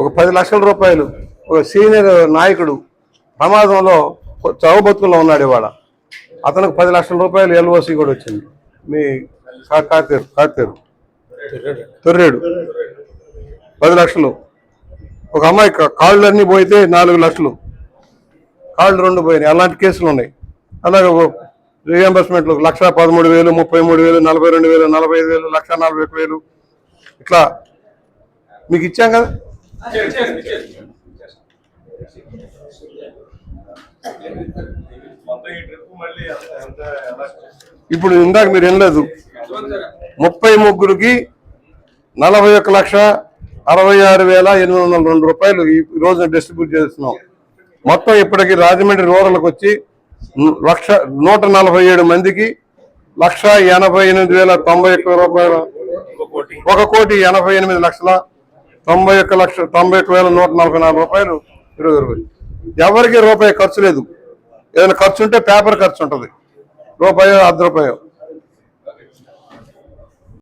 ఒక పది లక్షల రూపాయలు ఒక సీనియర్ నాయకుడు ప్రమాదంలో చావు బతుకుల్లో ఉన్నాడు ఇవాళ. అతనికి పది లక్షల రూపాయలు ఎల్ఓసి కూడా వచ్చింది. మీ కార్తీరు కాతేరు కాతేరు. తొర్రేడు. పది లక్షలు. ఒక అమ్మాయి కాళ్ళు అన్నీ పోయితే నాలుగు లక్షలు. కాళ్ళు రెండు పోయినాయి. అలాంటి కేసులు ఉన్నాయి. అలాగే రీఎంబర్స్మెంట్లు లక్ష పదమూడు వేలు ముప్పై మూడు వేలు నలభై రెండు వేలు నలభై ఐదు వేలు లక్ష నలభై వేలు. ఇట్లా మీకు ఇచ్చాం కదా? ఇప్పుడు ఇందాక మీరు వినలేదు. ముప్పై ముగ్గురికి నలభై ఒక్క లక్ష అరవై ఆరు వేల ఎనిమిది వందల రెండు రూపాయలు ఈ రోజు డిస్ట్రిబ్యూట్ చేస్తున్నాం. మొత్తం ఇప్పటికి రాజమండ్రి రూరల్కి వచ్చి లక్ష నూట నలభై ఏడు మందికి లక్ష ఎనభై ఎనిమిది వేల తొంభై ఒక్క రూపాయల. ఒక కోటి ఎనభై ఎనిమిది లక్షల తొంభై ఒక్క లక్ష తొంభై ఒక్క వేల నూట నలభై నాలుగు రూపాయలు ఇరవై. రూపాయలు ఎవరికి రూపాయి ఖర్చు లేదు. ఏదైనా ఖర్చు ఉంటే పేపర్ ఖర్చు ఉంటుంది. రూపాయో అర్ధ రూపాయో.